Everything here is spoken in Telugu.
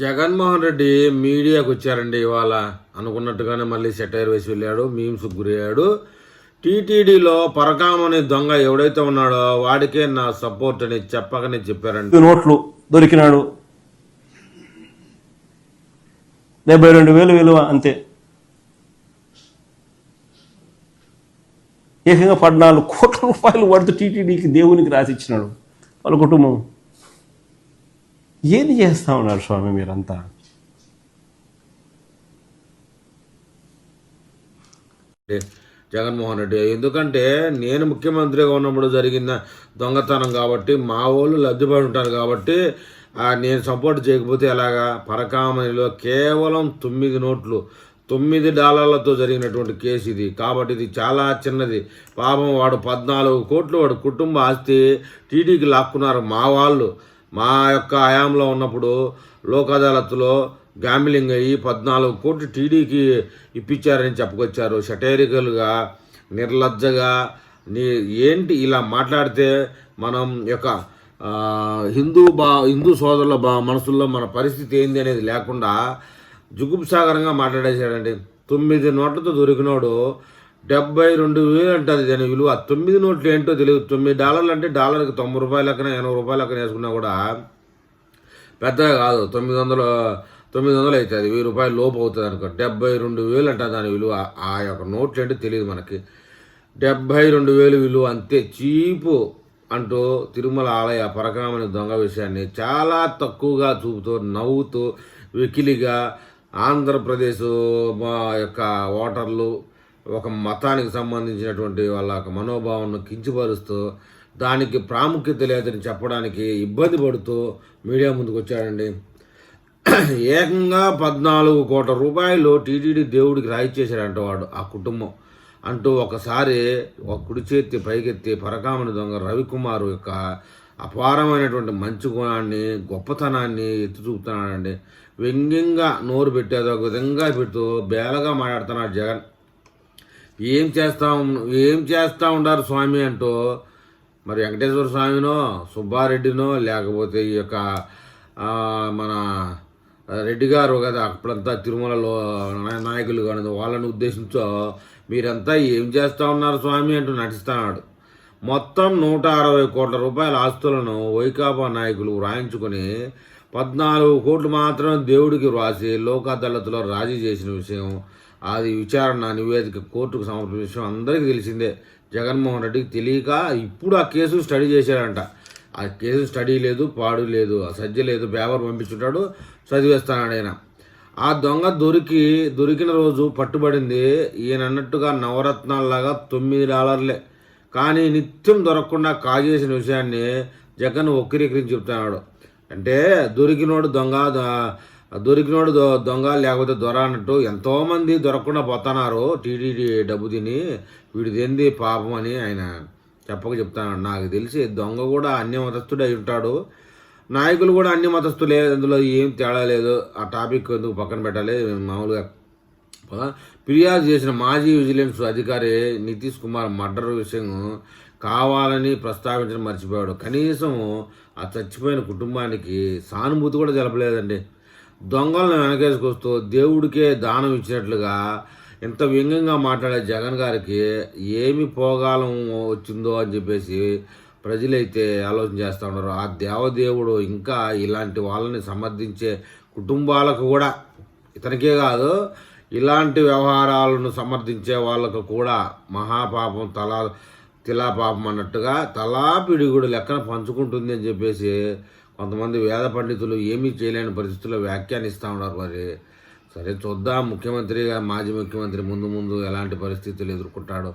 జగన్మోహన్ రెడ్డి మీడియాకు వచ్చారండి ఇవాళ. అనుకున్నట్టుగానే మళ్ళీ సెటైర్ వేసి వెళ్ళాడు మీమ్స్ గురయ్యాడు. టీటీడీలో పరకామని దొంగ ఎవడైతే ఉన్నాడో వాడికే నా సపోర్ట్ అని చెప్పకనే చెప్పారండి. నోట్లు దొరికినాడు. డెబ్బై రెండు వేలు విలువ అంతే. ఏకంగా పద్నాలుగు కోట్ల రూపాయలు పడుతూ టీటీడీకి దేవునికి రాసిచ్చినాడు వాళ్ళ కుటుంబం. ఏది చేస్తా ఉన్నారు స్వామి మీరంతా? జగన్మోహన్ రెడ్డి ఎందుకంటే నేను ముఖ్యమంత్రిగా ఉన్నప్పుడు జరిగిన దొంగతనం కాబట్టి మా వాళ్ళు లబ్ధిపడి ఉంటారు కాబట్టి నేను సపోర్ట్ చేయకపోతే ఎలాగా? పరకామణిలో కేవలం తొమ్మిది నోట్లు తొమ్మిది డాలర్లతో జరిగినటువంటి కేసు ఇది. కాబట్టి ఇది చాలా చిన్నది. పాపం వాడు పద్నాలుగు కోట్లు వాడు కుటుంబ ఆస్తి టీడీకి లాక్కున్నారు మా వాళ్ళు. మా యొక్క హయాంలో ఉన్నప్పుడు లోక్ అదాలత్లో గ్యాంబ్లింగ్ అయ్యి పద్నాలుగు కోట్లు టీడీకి ఇప్పించారని చెప్పుకొచ్చారు. షటేరికలుగా నిర్లజ్జగా నీ ఏంటి ఇలా మాట్లాడితే మనం యొక్క హిందూ బా హిందూ సోదరుల బా మనసుల్లో మన పరిస్థితి ఏంది అనేది లేకుండా జుగుప్సాగరంగా మాట్లాడేశాడండి. తొమ్మిది నోట్లతో దొరికినోడు డెబ్బై రెండు వేలు అంటుంది దాని విలువ. తొమ్మిది నోట్లు ఏంటో తెలియదు. తొమ్మిది డాలర్లు అంటే డాలర్కి తొంభై రూపాయల లెక్కన ఎనభై రూపాయల లెక్కన వేసుకున్నా కూడా పెద్దగా కాదు. తొమ్మిది వందలు తొమ్మిది వందలు అవుతుంది వెయ్యి రూపాయలు లోపు అవుతుంది అనుకో. డెబ్బై రెండు వేలు అంట దాని విలువ. ఆ యొక్క నోట్లు ఏంటో తెలియదు మనకి. డెబ్బై రెండు వేలు విలువ అంతే. చీపు అంటూ తిరుమల ఆలయ పరకామని దొంగ విషయాన్ని చాలా తక్కువగా చూపుతూ నవ్వుతూ వెకిలిగా ఆంధ్రప్రదేశ్ మా యొక్క ఓటర్లు ఒక మతానికి సంబంధించినటువంటి వాళ్ళ యొక్క మనోభావాన్ని కించపరుస్తూ దానికి ప్రాముఖ్యత లేదని చెప్పడానికి ఇబ్బంది పడుతూ మీడియా ముందుకు వచ్చాడండి. ఏకంగా పద్నాలుగు కోట్ల రూపాయలు టీటీడీ దేవుడికి రాయిచ్చేశాడంట వాడు ఆ కుటుంబం. అంటూ ఒకసారి ఒక కుడి చేతి పైకెత్తి పరకామని దొంగ రవికుమార్ యొక్క అపారమైనటువంటి మంచి గుణాన్ని గొప్పతనాన్ని ఎత్తి చూపుతున్నాడండి. వ్యంగ్యంగా నోరు పెట్టేది ఒక విధంగా పెడుతూ బేలగా మాట్లాడుతున్నాడు జగన్. ఏం చేస్తా ఏం చేస్తూ ఉండారు స్వామి అంటూ మరి వెంకటేశ్వర స్వామినో సుబ్బారెడ్డినో లేకపోతే ఈ యొక్క మన రెడ్డి గారు కదా అప్పుడంతా తిరుమలలో నాయకులు కానీ వాళ్ళని ఉద్దేశించో మీరంతా ఏం చేస్తూ ఉన్నారు స్వామి అంటూ నటిస్తున్నాడు మొత్తం నూట అరవై కోట్ల రూపాయల ఆస్తులను వైకాపా నాయకులు వ్రాయించుకొని పద్నాలుగు కోట్లు మాత్రం దేవుడికి వ్రాసి లోక్ అదాలత్లో రాజీ చేసిన విషయం అది విచారణ నివేదిక కోర్టుకు సమర్పించిన విషయం అందరికీ తెలిసిందే. జగన్మోహన్ రెడ్డికి తెలియక ఇప్పుడు ఆ కేసు స్టడీ చేశారంట ఆ కేసు స్టడీ లేదు పాడు లేదు ఆ సజ్జ లేదు పేపర్ పంపించుంటాడు చదివేస్తాడు ఆయన. ఆ దొంగ దొరికి దొరికిన రోజు పట్టుబడింది. ఈయన అన్నట్టుగా నవరత్నాల్లాగా తొమ్మిది డాలర్లే. కానీ నిత్యం దొరకకుండా కాజేసిన విషయాన్ని జగన్ ఒక్కిరికరించి చెప్తున్నాడు. అంటే దొరికినోడు దొంగ దొరికినోడు దొంగ లేకపోతే దొర అన్నట్టు ఎంతోమంది దొరకకుండా పోతున్నారు టీడీడీ డబ్బు తిని. వీడిదేంది పాపం అని ఆయన చెప్పక చెప్తాను నాకు తెలిసి దొంగ కూడా అన్య మతస్థుడు అయి ఉంటాడు. నాయకులు కూడా అన్ని మతస్థులే. అందులో ఏం తేడా లేదు. ఆ టాపిక్ ఎందుకు పక్కన పెట్టాలి? మామూలుగా ఫిర్యాదు చేసిన మాజీ విజిలెన్స్ అధికారి నితీష్ కుమార్ మర్డర్ విషయం కావాలని ప్రస్తావించడం మర్చిపోయాడు. కనీసం ఆ చచ్చిపోయిన కుటుంబానికి సానుభూతి కూడా తెలపలేదండి. దొంగలను వెనకేసుకొస్తూ దేవుడికే దానం ఇచ్చినట్లుగా ఇంత వ్యంగ్యంగా మాట్లాడే జగన్ గారికి ఏమి పోగాలం వచ్చిందో అని చెప్పేసి ప్రజలైతే ఆలోచన చేస్తూ ఉన్నారు. ఆ దేవదేవుడు ఇంకా ఇలాంటి వాళ్ళని సమర్థించే కుటుంబాలకు కూడా ఇతనికే కాదు ఇలాంటి వ్యవహారాలను సమర్థించే వాళ్ళకు కూడా మహాపాపం తలా తిలాపాపం అన్నట్టుగా తలా పిడిగుడు లెక్కన పంచుకుంటుంది అని చెప్పేసి కొంతమంది వేద పండితులు ఏమీ చేయలేని పరిస్థితుల్లో వ్యాఖ్యానిస్తూ ఉన్నారు మరి. సరే చూద్దాం. ముఖ్యమంత్రిగా మాజీ ముఖ్యమంత్రి ముందు ముందు ఎలాంటి పరిస్థితులు ఎదుర్కొంటాడో.